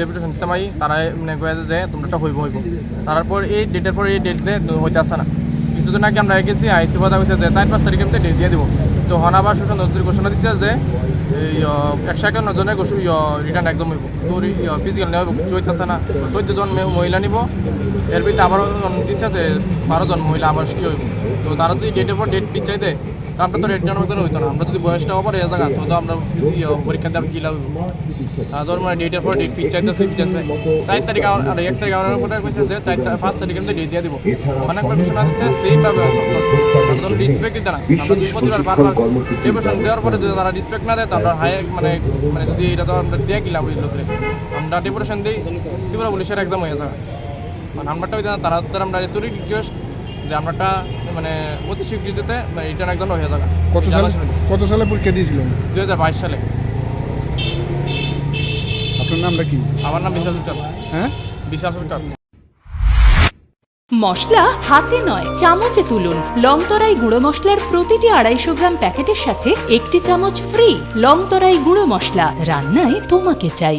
Deputation দিতে মাই তারা মানে কয়ে যে তোমরা একটা হইব হইব। তারপর এই ডেটের পর এই ডেট দিয়ে হইতে আসছে না। কিছুদিন আগে আমরা গেছি, আইসি কথা কইছে যে চার পাঁচ তারিখের মধ্যে ডেট দিয়ে দিব। তো হন আবার সুশান্ত নদীর ঘোষণা দিচ্ছে যে একশো একান্ন গোসু রিটার্ন একদম হইব। তো ফিজিক্যাল নেওয়া চৈতাছে না। চৈদ্দ জন মহিলা নিব। এর ভিতরে আবারও দিচ্ছে যে বারো জন মহিলা, আবার কি হইব। তো তারা যদি ডেটের পর ডেট পিছাই দেয় আমরা তো রেট জানার মতন হইতো না। আমরা যদি বয়সটা ওপর এ জায়গা তো আমরা ইয়ে, পরীক্ষা দিয়ে কি লাভ? ধর মানে ডেটের পর ডেট পিছাইতেছে পিছাইতে চার তারিখ আর এক তারিখ আমার উপরে কইছে যে চার পাঁচ তারিখের মধ্যে ডেট দিয়ে দিব। অনেক ঘোষণা দিচ্ছে সেইভাবে রিসপেক্ট দিতে না। আমরা দুই প্রতিবার বারবার ডেপুটেশন দেওয়ার পরে যদি তারা রিসপেক্ট না দেয় তো আমরা হাই মানে মানে যদি এটা তো আমরা দিয়ে গেলাম ওই লোকের? আমরা ডেপুটেশন দিই ত্রিপুরা পুলিশের এক্সাম হয়ে যাবে। মানে আমরাটা ওই তারা তারা আমরা রিকোয়েস্ট যে আমরাটা মানে অতি স্বীকৃতিতে রিটার্ন একজন হয়ে যাবে। কত সালে কত সালে পরীক্ষা দিয়েছিলেন? দুই হাজার বাইশ সালে। আপনার নামটা কি? আমার নাম বিশাল সরকার হ্যাঁ? বিশাল সরকার মশলা হাতে নয় চামচে তুলুন। লংতরাই গুঁড়ো মশলার প্রতিটি আড়াইশো গ্রাম প্যাকেটের সাথে একটি চামচ ফ্রি লংতরাই গুঁড়ো মশলা। রান্নায় তোমাকে চাই।